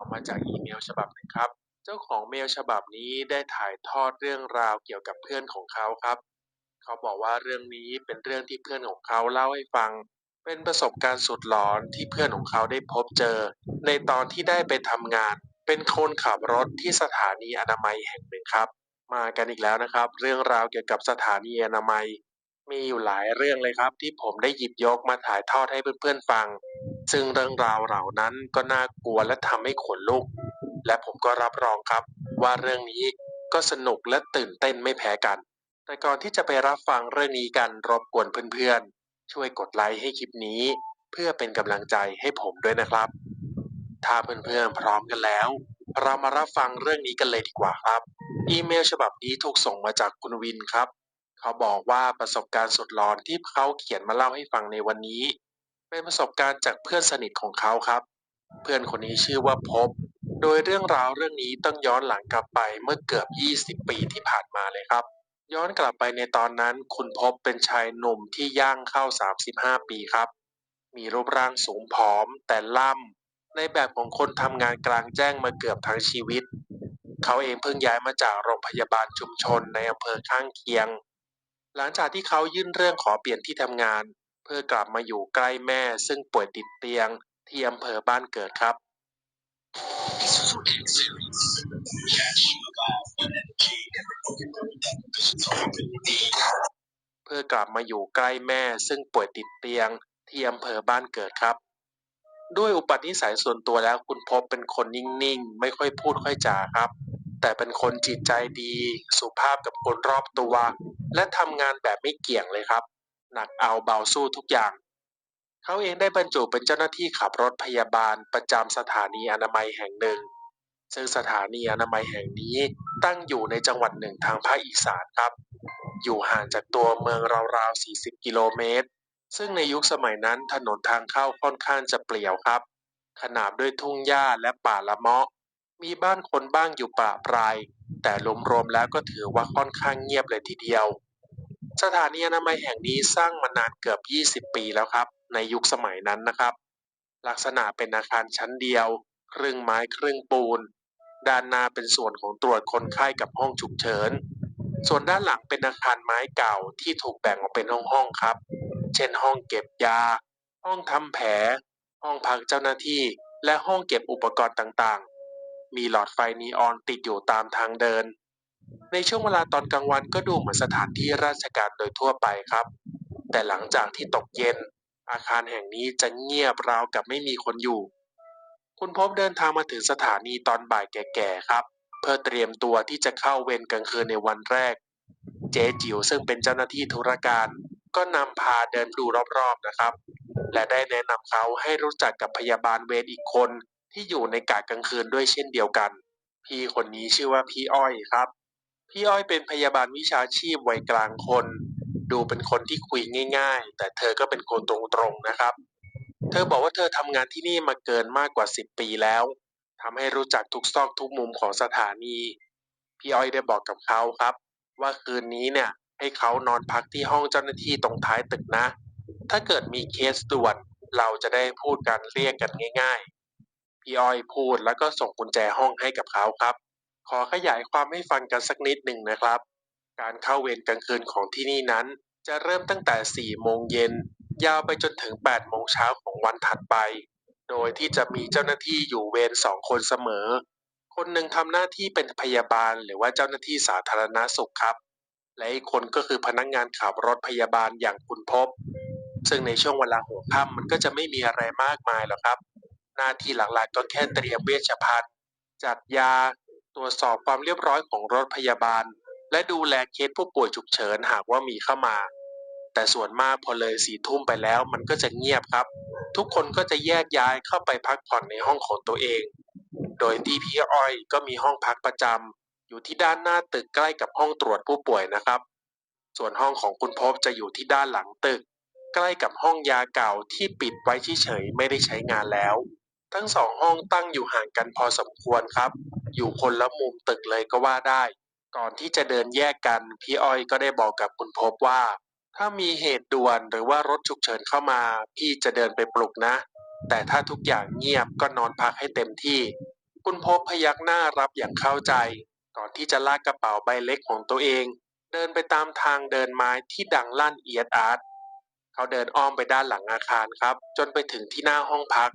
เอามาจากอีเมลฉบับหนึ่งครับ เจ้าของเมลฉบับนี้ได้ถ่ายทอดเรื่องราวเกี่ยวกับเพื่อนของเขาครับ เขาบอกว่าเรื่องนี้เป็นเรื่องที่เพื่อนของเขาเล่าให้ฟัง เป็นประสบการณ์สุดหลอนที่เพื่อนของเขาได้พบเจอ ในตอนที่ได้ไปทำงาน เป็นคนขับรถที่สถานีอนามัยแห่งหนึ่งครับ มากันอีกแล้วนะครับ เรื่องราวเกี่ยวกับสถานีอนามัย มีอยู่หลายเรื่องเลยครับที่ผมได้หยิบยกมาถ่ายทอดให้เพื่อนๆฟัง ซึ่งเรื่องราวเหล่านั้นก็น่ากลัวและทำให้ขนลุก และผมก็รับรองครับ ว่าเรื่องนี้ก็สนุกและตื่นเต้นไม่แพ้กัน แต่ก่อนที่จะไปรับฟังเรื่องนี้กันรบกวนเพื่อนๆ ช่วยกดไลค์ให้คลิปนี้ เพื่อเป็นกำลังใจให้ผมด้วยนะครับ ถ้าเพื่อนๆพร้อมกันแล้ว เรามารับฟังเรื่องนี้กันเลยดีกว่าครับ อีเมลฉบับนี้ถูกส่งมาจากคุณวินครับ เขาบอกว่าประสบการณ์สุดหลอนที่เขาเขียนมาเล่าให้ฟังในวันนี้ เป็นประสบการณ์จากเพื่อนสนิทของเขาครับ เพื่อนคนนี้ชื่อว่าพบ โดยเรื่องราวเรื่องนี้ต้องย้อนหลังกลับไปเมื่อเกือบ 20 ปีที่ผ่านมาเลยครับ ย้อนกลับไปในตอนนั้นคุณพบเป็นชายหนุ่มที่ย่างเข้า 35 ปีครับ มีรูปร่างสูงผอม แต่ล่ำในแบบของคนทำงานกลางแจ้งมาเกือบทั้งชีวิต เขาเองเพิ่งย้ายมาจากโรงพยาบาลชุมชนในอำเภอข้างเคียง หลังจากที่เขายื่นเรื่องขอเปลี่ยนที่ทำงาน เพื่อกลับมาอยู่ใกล้แม่ซึ่งป่วยติดเตียงที่อำเภอบ้านเกิดครับ เพื่อกลับมาอยู่ใกล้แม่ซึ่งป่วยติดเตียงที่อำเภอบ้านเกิดครับ ด้วยอุปนิสัยส่วนตัวแล้วคุณพบเป็นคนนิ่งๆ ไม่ค่อยพูดค่อยจาครับ แต่เป็นคนจิตใจดี สุภาพกับคนรอบตัว และทำงานแบบไม่เกี่ยงเลยครับ หนักเอาเบาสู้ทุกอย่าง เขาเองได้บรรจุเป็นเจ้าหน้าที่ขับรถพยาบาลประจำสถานีอนามัยแห่งหนึ่ง ซึ่งสถานีอนามัยแห่งนี้ตั้งอยู่ในจังหวัดหนึ่งทางภาคอีสานครับ อยู่ห่างจากตัวเมืองราวๆ 40 กิโลเมตร ซึ่งในยุคสมัยนั้นถนนทางเข้าค่อนข้างจะเปลี่ยวครับ ขนาบด้วยทุ่งหญ้าและป่าละเมาะ มีบ้านคนบ้างอยู่ป่าปราย แต่รวมๆแล้วก็ถือว่าค่อนข้างเงียบเลยทีเดียว สถานีอนามัยแห่งนี้สร้างมานานเกือบ 20 ปีแล้วครับ ในยุคสมัยนั้นนะครับ ลักษณะเป็นอาคารชั้นเดียว ครึ่งไม้ครึ่งปูน ด้านหน้าเป็นส่วนของตรวจคนไข้กับห้องฉุกเฉิน ส่วนด้านหลังเป็นอาคารไม้เก่าที่ถูกแบ่งออกเป็นห้องๆครับ เช่นห้องเก็บยา ห้องทำแผล ห้องพักเจ้าหน้าที่ และห้องเก็บอุปกรณ์ต่างๆ มีหลอดไฟนีออนติดอยู่ตามทางเดิน ในช่วงเวลาตอนกลางวันก็ดูเหมือนสถานที่ราชการโดยทั่วไปครับ แต่หลังจากที่ตกเย็น อาคารแห่งนี้จะเงียบราวกับไม่มีคนอยู่ คุณพบเดินทางมาถึงสถานีตอนบ่ายแก่ๆครับ เพื่อเตรียมตัวที่จะเข้าเวรกลางคืนในวันแรก เจ๊จิ๋วซึ่งเป็นเจ้าหน้าที่ธุรการก็นำพาเดินดูรอบๆนะครับ และได้แนะนำเขาให้รู้จักกับพยาบาลเวรอีกคน ที่อยู่ในกะกลางคืนด้วยเช่นเดียวกัน พี่คนนี้ชื่อว่าพี่อ้อยครับ พี่อ้อยเป็นพยาบาลวิชาชีพวัยกลางคน ดูเป็นคนที่คุยง่าย ๆ แต่เธอก็เป็นคนตรงๆนะครับ เธอบอกว่าเธอทำงานที่นี่มาเกินมากกว่า 10 ปีแล้วทำให้รู้จักทุกซอกทุกมุมของสถานี พี่อ้อยได้บอกกับเขาครับ ว่าคืนนี้เนี่ยให้เขานอนพักที่ห้องเจ้าหน้าที่ตรงท้ายตึกนะ ถ้าเกิดมีเคสด่วนเราจะได้พูดกันเรียกกันง่ายๆ พี่อ้อยพูดแล้วก็ส่งกุญแจห้องให้กับเขาครับ ขอขยายความให้ฟังกันสักนิดหนึ่งนะครับ การเข้าเวรกลางคืนของที่นี่นั้น จะเริ่มตั้งแต่ 4 โมงเย็น ยาวไปจนถึง 8 โมงเช้าของวันถัดไป โดยที่จะมีเจ้าหน้าที่อยู่เวรสองคนเสมอ คนหนึ่งทำหน้าที่เป็นพยาบาลหรือว่าเจ้าหน้าที่สาธารณสุขครับ และอีกคนก็คือพนักงานขับรถพยาบาลอย่างคุณพบซึ่งในช่วงเวลาหัวค่ำมันก็จะไม่มีอะไรมากมายหรอกครับ หน้าที่หลักๆ ก็แค่เตรียมเวชภัณฑ์จัดยา ตรวจสอบความเรียบร้อยของรถพยาบาล และดูแลเคสผู้ป่วยฉุกเฉินหากว่ามีเข้ามา แต่ส่วนมากพอเลยสี่ทุ่มไปแล้วมันก็จะเงียบครับ ทุกคนก็จะแยกย้ายเข้าไปพักผ่อนในห้องของตัวเอง โดยที่พี่อ้อยก็มีห้องพักประจำอยู่ที่ด้านหน้าตึกใกล้กับห้องตรวจผู้ป่วยนะครับ ส่วนห้องของคุณพบจะอยู่ที่ด้านหลังตึก ใกล้กับห้องยาเก่าที่ปิดไว้เฉยๆไม่ได้ใช้งานแล้ว ทั้งสองห้องตั้งอยู่ห่างกันพอสมควรครับ อยู่คนละมุมตึกเลยก็ว่าได้ ก่อนที่จะเดินแยกกัน พี่อ้อยก็ได้บอกกับคุณพบว่า ถ้ามีเหตุด่วนหรือว่ารถฉุกเฉินเข้ามา พี่จะเดินไปปลุกนะ แต่ถ้าทุกอย่างเงียบก็นอนพักให้เต็มที่ คุณพบพยักหน้ารับอย่างเข้าใจ ก่อนที่จะลากกระเป๋าใบเล็กของตัวเอง เดินไปตามทางเดินไม้ที่ดังลั่นเอียดอาร์ตเขาเดินอ้อมไปด้านหลังอาคารครับ จนไปถึงที่หน้าห้องพัก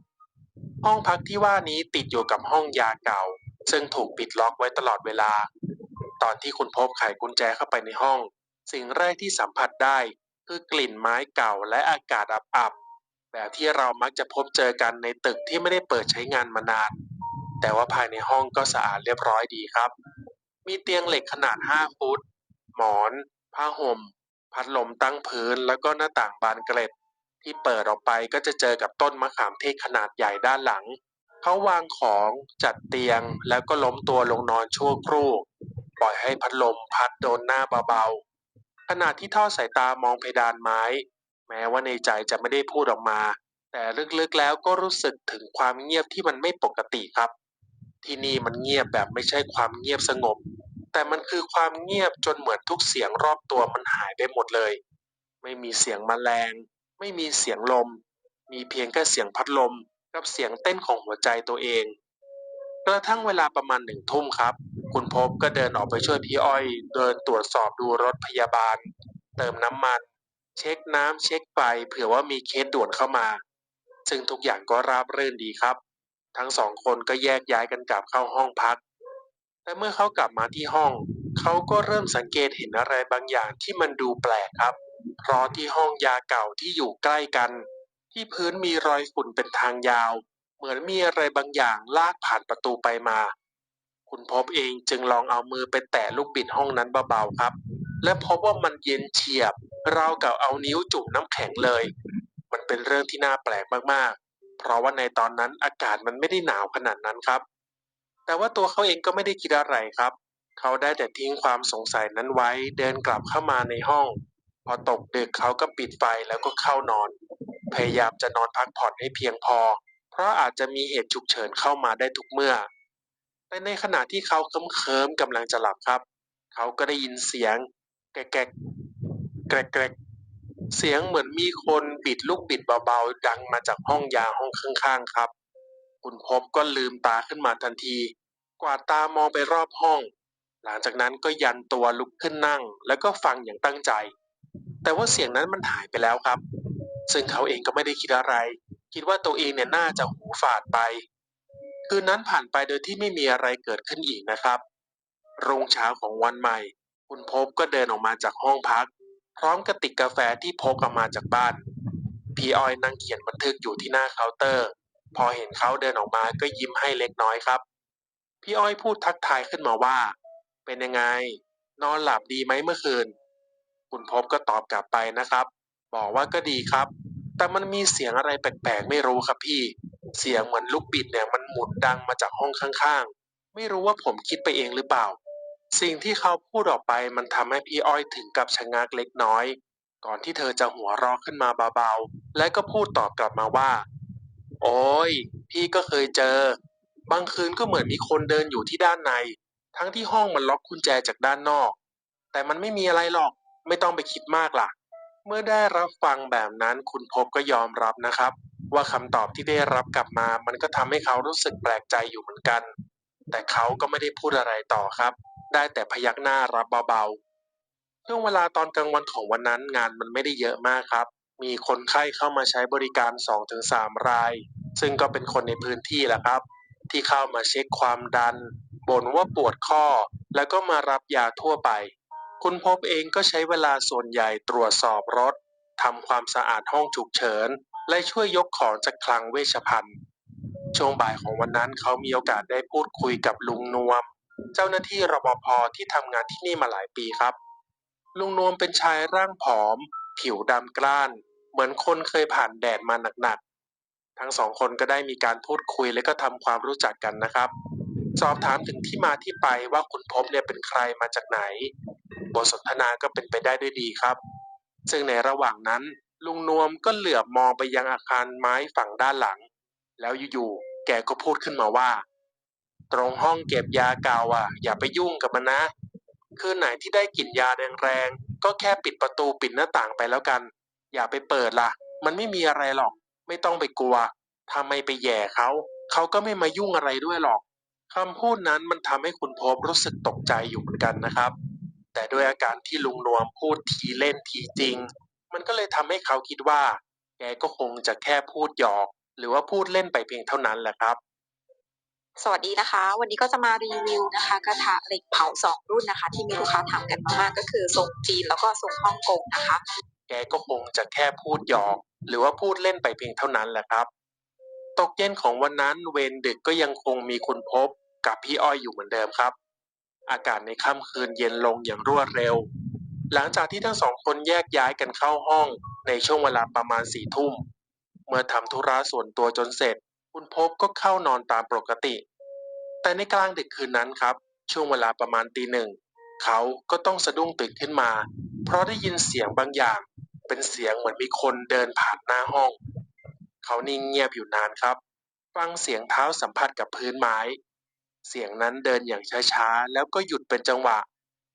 ห้องพักที่ว่านี้ติดอยู่กับห้องยาเก่า ซึ่งถูกปิดล็อกไว้ตลอดเวลา ตอนที่คุณพบไขกุญแจเข้าไปในห้อง สิ่งแรกที่สัมผัสได้ คือกลิ่นไม้เก่าและอากาศอับๆแบบที่เรามักจะพบเจอกันในตึกที่ไม่ได้เปิดใช้งานมานาน แต่ว่าภายในห้องก็สะอาดเรียบร้อยดีครับ มีเตียงเหล็กขนาด 5 ฟุต หมอน ผ้าห่ม พัดลมตั้งพื้นแล้วก็หน้าต่างบานเกล็ด ที่เปิดออกไปก็จะเจอกับต้นมะขามเทศขนาดใหญ่ด้านหลัง เขาวางของจัดเตียงแล้วก็ล้มตัวลงนอนชั่วครู่ ปล่อยให้พัดลมพัดโดนหน้าเบาๆขณะที่ทอดสายตามองเพดานไม้ แม้ว่าในใจจะไม่ได้พูดออกมา แต่ลึกๆแล้วก็รู้สึกถึงความเงียบที่มันไม่ปกติครับ ที่นี่มันเงียบแบบไม่ใช่ความเงียบสงบ แต่มันคือความเงียบจนเหมือนทุกเสียงรอบตัวมันหายไปหมดเลย ไม่มีเสียงมแมลง ไม่มีเสียงลม มีเพียงแค่เสียงพัดลมกับเสียงเต้นของหัวใจตัวเอง กระทั่งเวลาประมาณหนึ่งทุ่มครับ คุณพบก็เดินออกไปช่วยพี่อ้อย เดินตรวจสอบดูรถพยาบาล เติมน้ำมัน เช็คน้ำเช็คไฟเผื่อว่ามีเคสด่วนเข้ามา ซึ่งทุกอย่างก็ราบรื่นดีครับ ทั้งสองคนก็แยกย้ายกันกลับเข้าห้องพัก แต่เมื่อเขากลับมาที่ห้อง เขาก็เริ่มสังเกตเห็นอะไรบางอย่างที่มันดูแปลกครับ เพราะที่ห้องยาเก่าที่อยู่ใกล้กันที่พื้นมีรอยฝุ่นเป็นทางยาว เหมือนมีอะไรบางอย่างลากผ่านประตูไปมา คุณพบเองจึงลองเอามือไปแตะลูกบิดห้องนั้นเบาๆครับ และพบว่ามันเย็นเฉียบราวกับเอานิ้วจุ่มน้ำแข็งเลย มันเป็นเรื่องที่น่าแปลกมากๆ เพราะว่าในตอนนั้นอากาศมันไม่ได้หนาวขนาดนั้นครับ แต่ว่าตัวเขาเองก็ไม่ได้คิดอะไรครับ เขาได้แต่ทิ้งความสงสัยนั้นไว้เดินกลับเข้ามาในห้อง พอตกดึกเขาก็ปิดไฟแล้วก็เข้านอน พยายามจะนอนพักผ่อนให้เพียงพอ เพราะอาจจะมีเหตุฉุกเฉินเข้ามาได้ทุกเมื่อ แต่ในขณะที่เขาเคลิ้มๆกำลังจะหลับครับ เขาก็ได้ยินเสียงแกรกแกรกแกรกแกรกเสียงเหมือนมีคนบิดลูกบิดเบาๆ ดังมาจากห้องยาห้องข้างๆครับ คุณพบก็ลืมตาขึ้นมาทันที กวาดตามองไปรอบห้อง หลังจากนั้นก็ยันตัวลุกขึ้นนั่ง แล้วก็ฟังอย่างตั้งใจ แต่ว่าเสียงนั้นมันหายไปแล้วครับ ซึ่งเขาเองก็ไม่ได้คิดอะไร คิดว่าตัวเองเนี่ยน่าจะหูฝาดไป คืนนั้นผ่านไปโดยที่ไม่มีอะไรเกิดขึ้นอีกนะครับ รุ่งเช้าของวันใหม่ คุณพบก็เดินออกมาจากห้องพัก พร้อมกระติกกาแฟที่พกออกมาจากบ้าน พี่ออยนั่งเขียนบันทึกอยู่ที่หน้าเคาน์เตอร์ พอเห็นเขาเดินออกมาก็ยิ้มให้เล็กน้อยครับ พี่อ้อยพูดทักทายขึ้นมาว่า เป็นยังไง นอนหลับดีไหมเมื่อคืน คุณพบก็ตอบกลับไปนะครับ บอกว่าก็ดีครับ แต่มันมีเสียงอะไรแปลกๆ ไม่รู้ครับพี่ เสียงเหมือนลูกบิดเนี่ยมันหมุนดังมาจากห้องข้างๆ ไม่รู้ว่าผมคิดไปเองหรือเปล่า สิ่งที่เขาพูดออกไปมันทำให้พี่อ้อยถึงกับชะงักเล็กน้อย ก่อนที่เธอจะหัวเราะขึ้นมาเบาๆ และก็พูดตอบกลับมาว่า โอ้ยพี่ก็เคยเจอ บางคืนก็เหมือนมีคนเดินอยู่ที่ด้านใน ทั้งที่ห้องมันล็อกกุญแจจากด้านนอก แต่มันไม่มีอะไรหรอก ไม่ต้องไปคิดมากล่ะ เมื่อได้รับฟังแบบนั้นคุณพบก็ยอมรับนะครับ ว่าคำตอบที่ได้รับกลับมา มันก็ทำให้เขารู้สึกแปลกใจอยู่เหมือนกัน แต่เขาก็ไม่ได้พูดอะไรต่อครับ ได้แต่พยักหน้ารับเบาๆช่วงเวลาตอนกลางวันของวันนั้นงานมันไม่ได้เยอะมากครับ มีคนไข้เข้ามาใช้บริการ 2-3 ราย ซึ่งก็เป็นคนในพื้นที่แหละครับ ที่เข้ามาเช็คความดันบ่นว่าปวดข้อ แล้วก็มารับยาทั่วไป คุณพบเองก็ใช้เวลาส่วนใหญ่ตรวจสอบรถทำความสะอาดห้องฉุกเฉิน และช่วยยกของจากคลังเวชภัณฑ์ ช่วงบ่ายของวันนั้นเขามีโอกาสได้พูดคุยกับลุงนวม เจ้าหน้าที่รปภที่ทำงานที่นี่มาหลายปีครับ ลุงนวมเป็นชายร่างผอม ผิวดำกล้าน เหมือนคนเคยผ่านแดดมาหนักๆ ทั้งสองคนก็ได้มีการพูดคุยและก็ทำความรู้จักกันนะครับ สอบถามถึงที่มาที่ไปว่าคุณพบเนี่ยเป็นใครมาจากไหน บทสนทนาก็เป็นไปได้ด้วยดีครับ ซึ่งในระหว่างนั้นลุงนวมก็เหลือบมองไปยังอาคารไม้ฝั่งด้านหลัง แล้วอยู่ๆแกก็พูดขึ้นมาว่า ตรงห้องเก็บยาเก่าอะ อย่าไปยุ่งกับมันนะ คืนไหนที่ได้กลิ่นยาแรงๆก็แค่ปิดประตูปิดหน้าต่างไปแล้วกัน อย่าไปเปิดล่ะ มันไม่มีอะไรหรอก ไม่ต้องไปกลัวถ้าไม่ไปแย่เขาเขาก็ไม่มายุ่งอะไรด้วยหรอก คำพูดนั้นมันทำให้คุณพบรู้สึกตกใจอยู่เหมือนกันนะครับ แต่ด้วยอาการที่ลุงนวมพูดทีเล่นทีจริง มันก็เลยทำให้เขาคิดว่า แกก็คงจะแค่พูดหยอก หรือว่าพูดเล่นไปเพียงเท่านั้นแหละครับ สวัสดีนะคะ วันนี้ก็จะมารีวิวนะคะกระทะเหล็กเผาสองรุ่นนะคะ ที่มีลูกค้าถามกันมากๆก็คือทรงจีนแล้วก็ทรงฮ่องกงนะคะ แกก็คงจะแค่พูดหยอก หรือว่าพูดเล่นไปเพียงเท่านั้นแหละครับ ตกเย็นของวันนั้นเวรดึกก็ยังคงมีคุณพบ กับพี่อ้อยอยู่เหมือนเดิมครับ อากาศในค่ำคืนเย็นลงอย่างรวดเร็ว หลังจากที่ทั้งสองคนแยกย้ายกันเข้าห้องในช่วงเวลาประมาณสี่ทุ่ม เมื่อทำธุระส่วนตัวจนเสร็จ คุณพบก็เข้านอนตามปกติ แต่ในกลางดึกคืนนั้นครับ ช่วงเวลาประมาณตีหนึ่งเขาก็ต้องสะดุ้งตื่นขึ้นมา เพราะได้ยินเสียงบางอย่าง เป็นเสียงเหมือนมีคนเดินผ่านหน้าห้อง เขานิ่งเงียบอยู่นานครับ ฟังเสียงเท้าสัมผัสกับพื้นไม้ เสียงนั้นเดินอย่างช้าๆ แล้วก็หยุดเป็นจังหวะ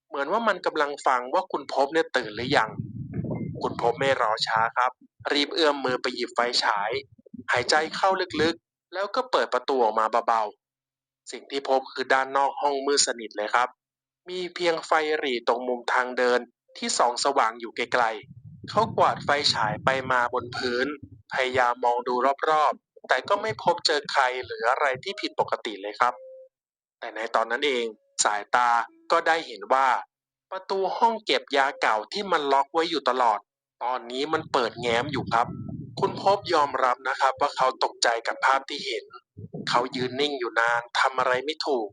เหมือนว่ามันกำลังฟังว่าคุณพบเนี่ยตื่นหรือยัง คุณพบไม่รอช้าครับ รีบเอื้อมมือไปหยิบไฟฉาย หายใจเข้าลึกๆ แล้วก็เปิดประตูออกมาเบาๆ สิ่งที่พบคือด้านนอกห้องมืดสนิทเลยครับ มีเพียงไฟหรี่ตรงมุมทางเดินที่ส่องสว่างอยู่ไกลๆ เขากวาดไฟฉายไปมาบนพื้น พยายามมองดูรอบๆ แต่ก็ไม่พบเจอใครหรืออะไรที่ผิดปกติเลยครับ แต่ในตอนนั้นเองสายตาก็ได้เห็นว่า ประตูห้องเก็บยาเก่าที่มันล็อกไว้อยู่ตลอด ตอนนี้มันเปิดแง้มอยู่ครับ คุณพบยอมรับนะครับว่าเขาตกใจกับภาพที่เห็น เขายืนนิ่งอยู่นานทำอะไรไม่ถูก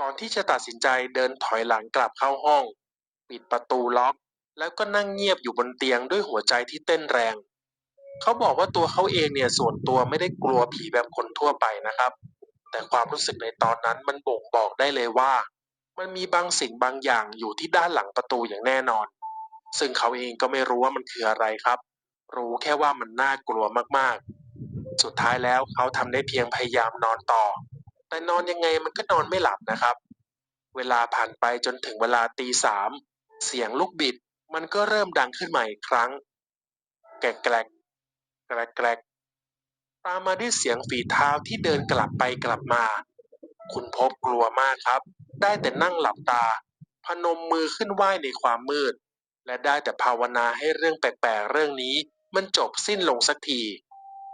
ก่อนที่จะตัดสินใจเดินถอยหลังกลับเข้าห้อง ปิดประตูล็อกแล้วก็นั่งเงียบอยู่บนเตียงด้วยหัวใจที่เต้นแรง เขาบอกว่าตัวเขาเองเนี่ยส่วนตัวไม่ได้กลัวผีแบบคนทั่วไปนะครับ แต่ความรู้สึกในตอนนั้นมันบ่งบอกได้เลยว่า มันมีบางสิ่งบางอย่างอยู่ที่ด้านหลังประตูอย่างแน่นอน ซึ่งเขาเองก็ไม่รู้ว่ามันคืออะไรครับ รู้แค่ว่ามันน่ากลัวมากๆ สุดท้ายแล้วเขาทำได้เพียงพยายามนอนต่อ แต่นอนยังไงมันก็นอนไม่หลับนะครับ เวลาผ่านไปจนถึงเวลาตีสามเสียงลูกบิดมันก็เริ่มดังขึ้นใหม่อีกครั้ง แกรกแกรกแกรกแกรก ตามมาด้วยเสียงฝีเท้าที่เดินกลับไปกลับมา คุณพบกลัวมากครับ ได้แต่นั่งหลับตา พนมมือขึ้นไหว้ในความมืด และได้แต่ภาวนาให้เรื่องแปลกๆเรื่องนี้มันจบสิ้นลงสักที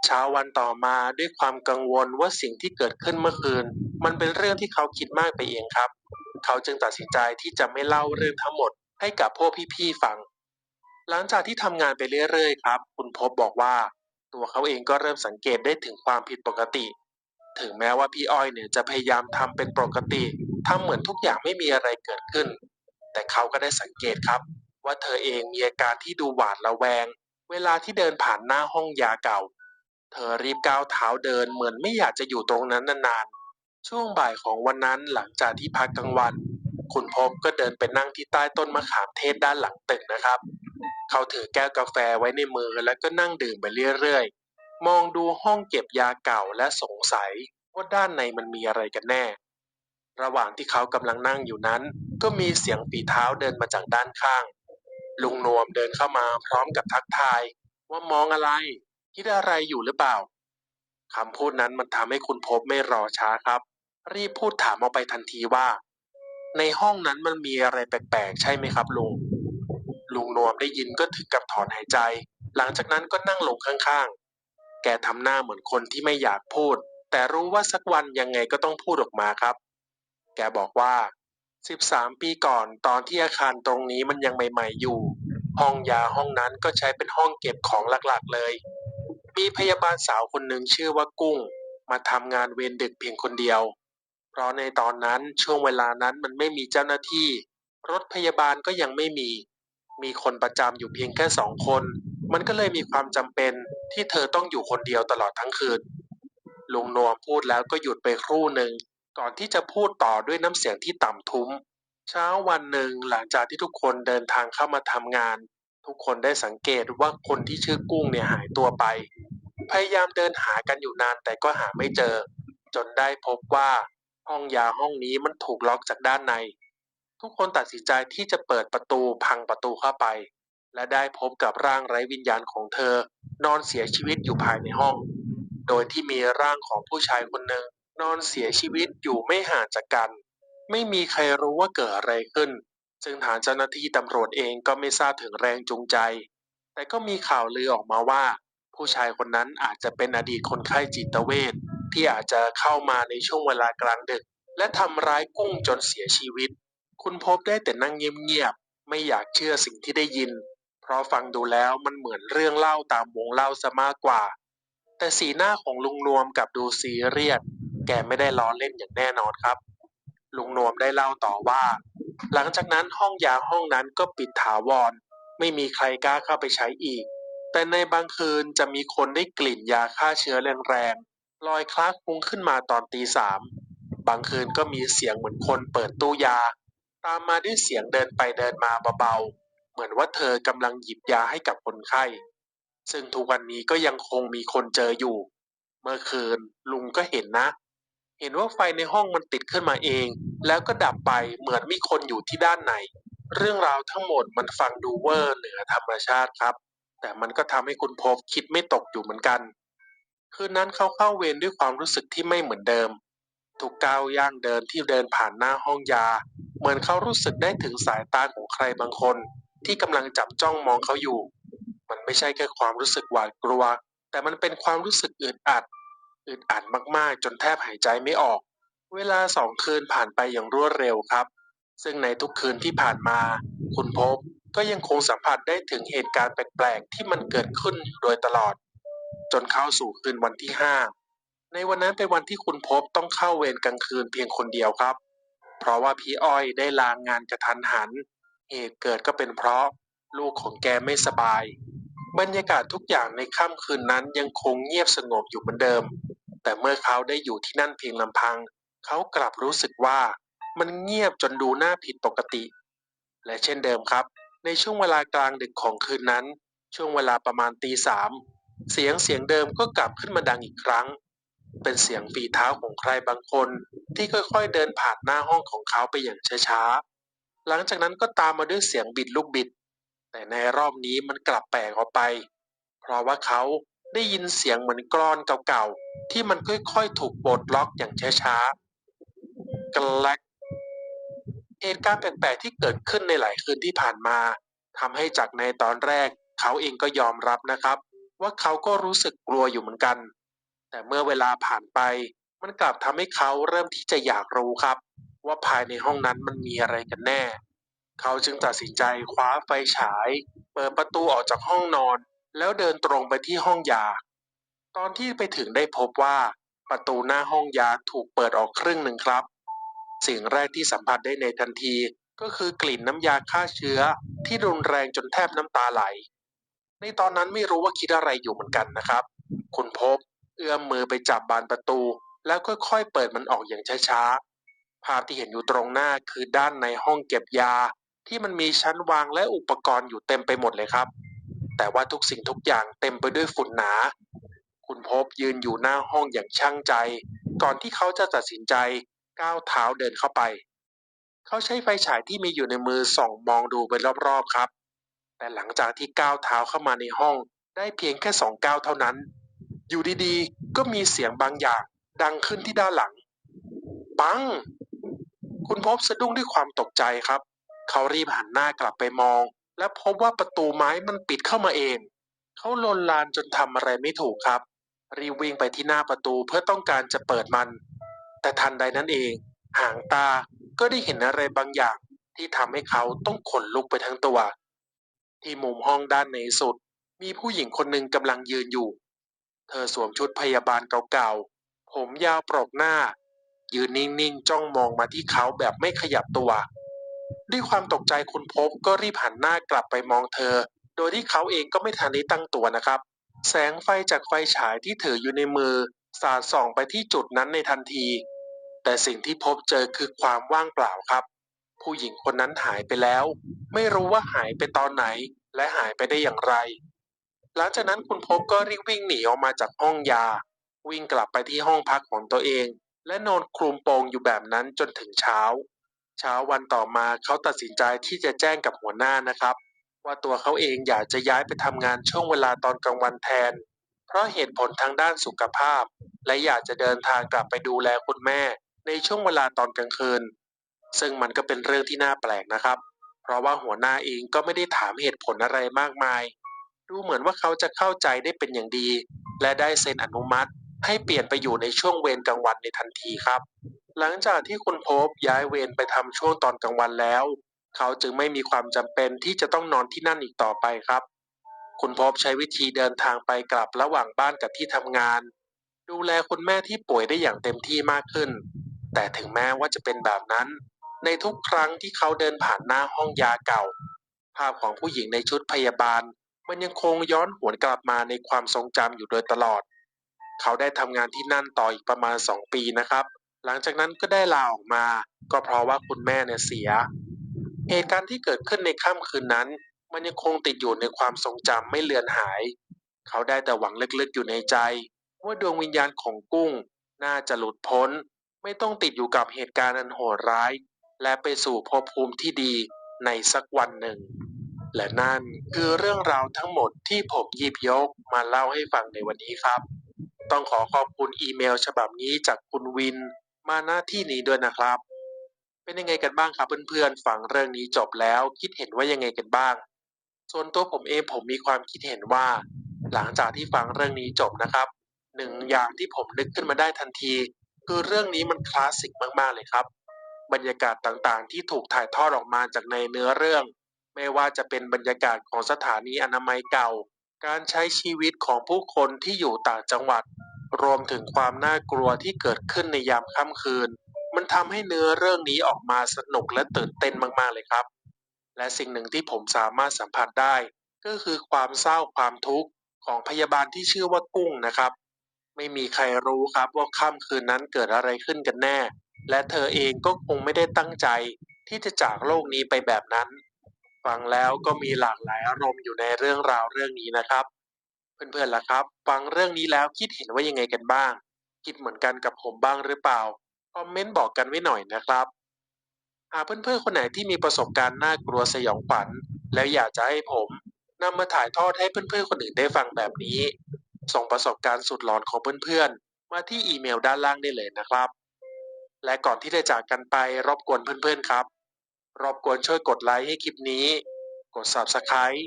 เช้าวันต่อมาด้วยความกังวลว่าสิ่งที่เกิดขึ้นเมื่อคืน มันเป็นเรื่องที่เขาคิดมากไปเองครับ เขาจึงตัดสินใจที่จะไม่เล่าเรื่องทั้งหมดให้กับพวกพี่ๆฟัง หลังจากที่ทำงานไปเรื่อยๆ ครับ คุณพบบอกว่า ตัวเขาเองก็เริ่มสังเกตได้ถึงความผิดปกติ ถึงแม้ว่าพี่อ้อยเนี่ยจะพยายามทำเป็นปกติทำเหมือนทุกอย่างไม่มีอะไรเกิดขึ้น แต่เขาก็ได้สังเกตครับ ว่าเธอเองมีอาการที่ดูหวาดระแวง เวลาที่เดินผ่านหน้าห้องยาเก่า เธอรีบก้าวเท้าเดินเหมือนไม่อยากจะอยู่ตรงนั้นนานๆ ช่วงบ่ายของวันนั้นหลังจากที่พักกลางวัน คุณพบก็เดินไปนั่งที่ใต้ต้นมะขามเทศด้านหลังตึกนะครับ เขาถือแก้วกาแฟไว้ในมือแล้วก็นั่งดื่มไปเรื่อยๆ มองดูห้องเก็บยาเก่าและสงสัยว่าด้านในมันมีอะไรกันแน่ ระหว่างที่เขากำลังนั่งอยู่นั้น ก็มีเสียงฝีเท้าเดินมาจากด้านข้าง ลุงนวมเดินเข้ามาพร้อมกับทักทาย ว่ามองอะไรคิดอะไรอยู่หรือเปล่าคำพูดนั้นมันทำให้คุณพบไม่รอช้าครับ รีบพูดถามออกไปทันทีว่า ในห้องนั้นมันมีอะไรแปลกๆ ใช่ไหมครับลุง ลุงนวมได้ยินก็ถึงกับถอนหายใจ หลังจากนั้นก็นั่งลงข้างๆ แกทำหน้าเหมือนคนที่ไม่อยากพูด แต่รู้ว่าสักวันยังไงก็ต้องพูดออกมาครับ แกบอกว่า 13 ปีก่อนตอนที่อาคารตรงนี้มันยังใหม่ๆอยู่ ห้องยาห้องนั้นก็ใช้เป็นห้องเก็บของหลักๆเลย มีพยาบาลสาวคนหนึ่งชื่อว่ากุ้ง มาทำงานเวรดึกเพียงคนเดียว เพราะในตอนนั้นช่วงเวลานั้นมันไม่มีเจ้าหน้าที่ รถพยาบาลก็ยังไม่มี มีคนประจำอยู่เพียงแค่สองคน มันก็เลยมีความจำเป็นที่เธอต้องอยู่คนเดียวตลอดทั้งคืนลุงนวมพูดแล้วก็หยุดไปครู่หนึ่ง ก่อนที่จะพูดต่อด้วยน้ำเสียงที่ต่ำทุ้ม เช้าวันหนึ่งหลังจากที่ทุกคนเดินทางเข้ามาทำงาน ทุกคนได้สังเกตว่าคนที่ชื่อกุ้งเนี่ยหายตัวไป พยายามเดินหากันอยู่นานแต่ก็หาไม่เจอ จนได้พบว่า ห้องยาห้องนี้มันถูกล็อกจากด้านใน ทุกคนตัดสินใจที่จะเปิดประตูพังประตูเข้าไป และได้พบกับร่างไร้วิญญาณของเธอ นอนเสียชีวิตอยู่ภายในห้อง โดยที่มีร่างของผู้ชายคนหนึ่งนอนเสียชีวิตอยู่ไม่ห่างจากกัน ไม่มีใครรู้ว่าเกิดอะไรขึ้น ซึ่งทางเจ้าหน้าที่ตำรวจเองก็ไม่ทราบถึงแรงจูงใจ แต่ก็มีข่าวลือออกมาว่า ผู้ชายคนนั้นอาจจะเป็นอดีตคนไข้จิตเวช ที่อาจจะเข้ามาในช่วงเวลากลางดึก และทำร้ายกุ้งจนเสียชีวิต คุณพบได้แต่นั่งเงียบๆไม่อยากเชื่อสิ่งที่ได้ยิน เพราะฟังดูแล้วมันเหมือนเรื่องเล่าตามวงเล่าซะมากกว่า แต่สีหน้าของลุงนวมกับดูซีเรียสแกไม่ได้ล้อเล่นอย่างแน่นอนครับ ลุงนวมได้เล่าต่อว่า หลังจากนั้นห้องยาห้องนั้นก็ปิดถาวร ไม่มีใครกล้าเข้าไปใช้อีก แต่ในบางคืนจะมีคนได้กลิ่นยาฆ่าเชื้อแรง ลอยคลากคลุ้งขึ้นมาตอนตีสาม บางคืนก็มีเสียงเหมือนคนเปิดตู้ยา ตามมาด้วยเสียงเดินไปเดินมาเบาๆ เหมือนว่าเธอกำลังหยิบยาให้กับคนไข้ ซึ่งทุกวันนี้ก็ยังคงมีคนเจออยู่ เมื่อคืนลุงก็เห็นนะ เห็นว่าไฟในห้องมันติดขึ้นมาเอง แล้วก็ดับไปเหมือนมีคนอยู่ที่ด้านใน เรื่องราวทั้งหมดมันฟังดูเวอร์เหนือธรรมชาติครับ แต่มันก็ทำให้คุณพบคิดไม่ตกอยู่เหมือนกัน คืนนั้นเขาเข้าเวรด้วยความรู้สึกที่ไม่เหมือนเดิม ทุกก้าวย่างเดินที่เดินผ่านหน้าห้องยา เหมือนเขารู้สึกได้ถึงสายตาของใครบางคน ที่กำลังจับจ้องมองเขาอยู่ มันไม่ใช่แค่ความรู้สึกหวาดกลัว แต่มันเป็นความรู้สึกอึดอัดอึดอัดมากๆ จนแทบหายใจไม่ออก เวลาสองคืนผ่านไปอย่างรวดเร็วครับ ซึ่งในทุกคืนที่ผ่านมา คุณพบก็ยังคงสัมผัสได้ถึงเหตุการณ์แปลกๆ ที่มันเกิดขึ้นโดยตลอด จนเข้าสู่คืนวันที่ห้าในวันนั้นเป็นวันที่คุณพบต้องเข้าเวรกลางคืนเพียงคนเดียวครับ เพราะว่าพี่อ้อยได้ลางงานกระทันหัน เหตุเกิดก็เป็นเพราะลูกของแกไม่สบาย บรรยากาศทุกอย่างในค่ำคืนนั้นยังคงเงียบสงบอยู่เหมือนเดิม แต่เมื่อเขาได้อยู่ที่นั่นเพียงลำพัง เขากลับรู้สึกว่ามันเงียบจนดูน่าผิดปกติ และเช่นเดิมครับ ในช่วงเวลากลางดึกของคืนนั้น ช่วงเวลาประมาณตีสาม เสียงเสียงเดิมก็กลับขึ้นมาดังอีกครั้ง เป็นเสียงฝีเท้าของใครบางคนที่ค่อยๆเดินผ่านหน้าห้องของเขาไปอย่างช้าๆ หลังจากนั้นก็ตามมาด้วยเสียงบิดลูกบิด แต่ในรอบนี้มันกลับแปลกออกไป เพราะว่าเขาได้ยินเสียงเหมือนกรอนเก่าๆ ที่มันค่อยๆถูกปลดล็อกอย่างช้าๆกแลกเหตุการณ์แปลกๆที่เกิดขึ้นในหลายคืนที่ผ่านมาทำให้จากในตอนแรก เขาเองก็ยอมรับนะครับ ว่าเขาก็รู้สึกกลัวอยู่เหมือนกัน แต่เมื่อเวลาผ่านไป มันกลับทำให้เขาเริ่มที่จะอยากรู้ครับ ว่าภายในห้องนั้นมันมีอะไรกันแน่ เขาจึงตัดสินใจคว้าไฟฉาย เปิดประตูออกจากห้องนอน แล้วเดินตรงไปที่ห้องยา ตอนที่ไปถึงได้พบว่าประตูหน้าห้องยาถูกเปิดออกครึ่งหนึ่งครับ สิ่งแรกที่สัมผัสได้ในทันทีก็คือกลิ่นน้ำยาฆ่าเชื้อที่รุนแรงจนแทบน้ำตาไหล ในตอนนั้นไม่รู้ว่าคิดอะไรอยู่เหมือนกันนะครับ คุณพบเอื้อมมือไปจับบานประตู แล้วค่อยๆเปิดมันออกอย่างช้าๆ ภาพที่เห็นอยู่ตรงหน้าคือด้านในห้องเก็บยา ที่มันมีชั้นวางและอุปกรณ์อยู่เต็มไปหมดเลยครับ แต่ว่าทุกสิ่งทุกอย่างเต็มไปด้วยฝุ่นหนา คุณพบยืนอยู่หน้าห้องอย่างช่างใจ ก่อนที่เขาจะตัดสินใจก้าวเท้าเดินเข้าไป เขาใช้ไฟฉายที่มีอยู่ในมือส่องมองดูไปรอบๆครับ แต่หลังจากที่ก้าวเท้าเข้ามาในห้องได้เพียงแค่สองก้าวเท่านั้น อยู่ดีๆ ก็มีเสียงบางอย่างดังขึ้นที่ด้านหลัง ปัง คุณพบสะดุ้งด้วยความตกใจครับ เขารีบหันหน้ากลับไปมอง และพบว่าประตูไม้มันปิดเข้ามาเอง เขาลนลานจนทำอะไรไม่ถูกครับ รีบวิ่งไปที่หน้าประตูเพื่อต้องการจะเปิดมัน แต่ทันใดนั้นเอง หางตาก็ได้เห็นอะไรบางอย่างที่ทำให้เขาต้องขนลุกไปทั้งตัว ที่มุมห้องด้านในสุด มีผู้หญิงคนหนึ่งกำลังยืนอยู่ เธอสวมชุดพยาบาลเก่าๆ ผมยาวปรกหน้า ยืนนิ่งๆ จ้องมองมาที่เขาแบบไม่ขยับตัว ด้วยความตกใจคุณพบก็รีบหันหน้ากลับไปมองเธอ โดยที่เขาเองก็ไม่ทันได้ตั้งตัวนะครับ แสงไฟจากไฟฉายที่ถืออยู่ในมือ สาดส่องไปที่จุดนั้นในทันที แต่สิ่งที่พบเจอคือความว่างเปล่าครับ ผู้หญิงคนนั้นหายไปแล้ว ไม่รู้ว่าหายไปตอนไหน และหายไปได้อย่างไร หลังจากนั้นคุณพบก็รีบวิ่งหนีออกมาจากห้องยา วิ่งกลับไปที่ห้องพักของตัวเอง และนอนคลุมโปงอยู่แบบนั้นจนถึงเช้า เช้าวันต่อมาเขาตัดสินใจที่จะแจ้งกับหัวหน้านะครับ ว่าตัวเขาเองอยากจะย้ายไปทำงานช่วงเวลาตอนกลางวันแทน เพเพราะเหตุผลทางด้านสุขภาพ และอยากจะเดินทางกลับไปดูแลคุณแม่ ในช่วงเวลาตอนกลางคืน ซึ่งมันก็เป็นเรื่องที่น่าแปลกนะครับ เพราะว่าหัวหน้าเองก็ไม่ได้ถามเหตุผลอะไรมากมาย ดูเหมือนว่าเขาจะเข้าใจได้เป็นอย่างดี และได้เซ็นอนุมัติ ให้เปลี่ยนไปอยู่ในช่วงเวรกลางวันในทันทีครับ หลังจากที่คุณพบย้ายเวรไปทำช่วงตอนกลางวันแล้ว เขาจึงไม่มีความจำเป็นที่จะต้องนอนที่นั่นอีกต่อไปครับ คุณพบใช้วิธีเดินทางไปกลับระหว่างบ้านกับที่ทำงาน ดูแลคุณแม่ที่ป่วยได้อย่างเต็มที่มากขึ้น แต่ถึงแม้ว่าจะเป็นแบบนั้น ในทุกครั้งที่เขาเดินผ่านหน้าห้องยาเก่า ภาพของผู้หญิงในชุดพยาบาล มันยังคงย้อนหวนกลับมาในความทรงจำอยู่โดยตลอด เขาได้ทำงานที่นั่นต่ออีกประมาณ 2 ปีนะครับ หลังจากนั้นก็ได้ลาออกมา ก็เพราะว่าคุณแม่เนี่ยเสีย เหตุการณ์ที่เกิดขึ้นในค่ำคืนนั้น มันยังคงติดอยู่ในความทรงจำไม่เลือนหาย เขาได้แต่หวังลึกๆอยู่ในใจ ว่าดวงวิญญาณของกุ้ง น่าจะหลุดพ้น ไม่ต้องติดอยู่กับเหตุการณ์อันโหดร้าย และไปสู่ภพภูมิที่ดีในสักวันหนึ่ง และนั่นคือเรื่องราวทั้งหมดที่ผมยิบยกมาเล่าให้ฟังในวันนี้ครับ ต้องขอขอบคุณอีเมลฉบับนี้จากคุณวินมาหน้าที่นี้ด้วยนะครับ เป็นยังไงกันบ้างครับเพื่อนๆฟังเรื่องนี้จบแล้วคิดเห็นว่ายังไงกันบ้าง ส่วนตัวผมเองผมมีความคิดเห็นว่า หลังจากที่ฟังเรื่องนี้จบนะครับหนึ่งอย่างที่ผมนึกขึ้นมาได้ทันที คือเรื่องนี้มันคลาสสิกมากๆเลยครับ บรรยากาศต่างๆ ที่ถูกถ่ายทอดออกมาจากในเนื้อเรื่อง ไม่ว่าจะเป็นบรรยากาศของสถานีอนามัยเก่า การใช้ชีวิตของผู้คนที่อยู่ต่างจังหวัด รวมถึงความน่ากลัวที่เกิดขึ้นในยามค่ำคืน มันทำให้เนื้อเรื่องนี้ออกมาสนุกและตื่นเต้นมากๆเลยครับ และสิ่งหนึ่งที่ผมสามารถสัมผัสได้ ก็คือความเศร้าความทุกข์ของพยาบาลที่ชื่อว่ากุ้งนะครับ ไม่มีใครรู้ครับว่าค่ำคืนนั้นเกิดอะไรขึ้นกันแน่ และเธอเองก็คงไม่ได้ตั้งใจที่จะจากโลกนี้ไปแบบนั้น ฟังแล้วก็มีหลากหลายอารมณ์อยู่ในเรื่องราวเรื่องนี้นะครับ เพื่อนๆล่ะครับ ฟังเรื่องนี้แล้วคิดเห็นว่ายังไงกันบ้าง คิดเหมือนกันกับผมบ้างหรือเปล่าคอมเมนต์บอกกันไว้หน่อยนะครับหากเพื่อนๆคนไหนที่มีประสบการณ์น่ากลัวสยองขวัญแล้วอยากจะให้ผมนำมาถ่ายทอดให้เพื่อนๆคนอื่นได้ฟังแบบนี้ ส่งประสบการณ์สุดหลอนของเพื่อนๆมาที่อีเมลด้านล่างได้เลยนะครับ และก่อนที่จะจากกันไปรบกวนเพื่อนๆครับ รบกวนช่วยกดไลค์ให้คลิปนี้ กด Subscribe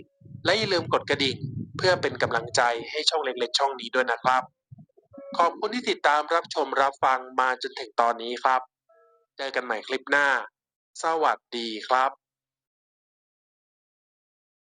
และอย่าลืมกดกระดิ่ง เพื่อเป็นกำลังใจให้ช่องเล็กๆ ช่องนี้ด้วยนะครับ ขอบคุณที่ติดตามรับชมรับฟังมาจนถึงตอนนี้ครับ เจอกันใหม่คลิปหน้า สวัสดีครับ